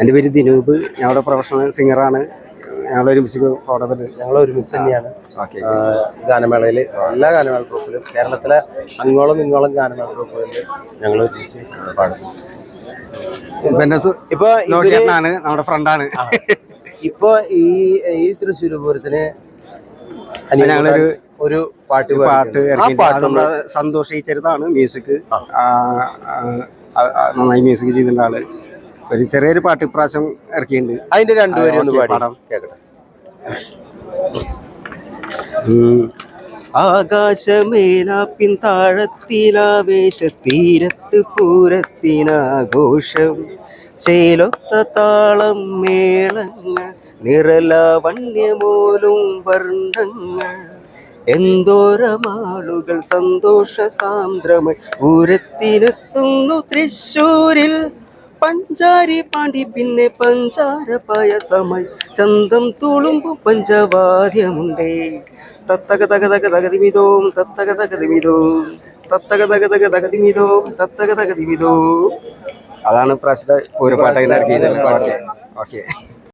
എന്റെ പേര് ദിനൂപ്. ഞങ്ങളുടെ പ്രൊഫഷണൽ സിംഗറാണ്. ഞങ്ങൾ ഒരുമിച്ച് പാടുന്നത് ഞങ്ങൾ ഒരുമിച്ച് തന്നെയാണ്. ഗാനമേളയിൽ എല്ലാ ഗാനമേള ട്രൂപ്പിലും കേരളത്തിലെ അങ്ങോളം ഇങ്ങോളം ഗാനമേള ട്രൂപ്പുകളിൽ ഞങ്ങൾ ഒരുമിച്ച് പാടുന്നു ഇപ്പൊ നമ്മുടെ ഫ്രണ്ടാണ് ഇപ്പൊ ഈ ഈ തൃശ്ശൂർ പൂരത്തിന് ഞങ്ങളൊരു ഒരു പാട്ട് പാട്ട് സന്തോഷ് മ്യൂസിക് നന്നായി മ്യൂസിക് ചെയ്തിട്ടുള്ള ആൾ. ഒരു ചെറിയൊരു പാട്ട് ഇപ്രാവശ്യം ഇറക്കിയിട്ടുണ്ട്. അതിന്റെ രണ്ടുപേരും ഒന്ന് പാടി. പാടാം. കേക്കട്ടെ. ആകാശമേലാപ്പിൻ താഴത്തിലാവേശത്തീരത്ത് പൂരത്തിനാഘോഷം. ചേലൊത്ത താളം മേളങ്ങൾ നിറലാവണ്യമോലും വർണങ്ങൾ. എന്തോരമാളുകൾ സന്തോഷ സാന്ദ്രമൾ പൂരത്തിനെത്തുന്നു തൃശ്ശൂരിൽ പഞ്ചാരി പാണ്ടി പിന്നെ പഞ്ചാര സമയ ചന്തം തുളുമ്പു പഞ്ചവാദ്യമുണ്ടേ. തത്തക തക തക തകതിമിതോം തത്തക തകതിമിതോം തത്തക തക തക തകതിമിതോം തത്തക തകതിമിതോം അതാണ് പ്രാവശ്യത്തെ ഒരു പാട്ടിനെ ഓക്കെ ഓക്കെ.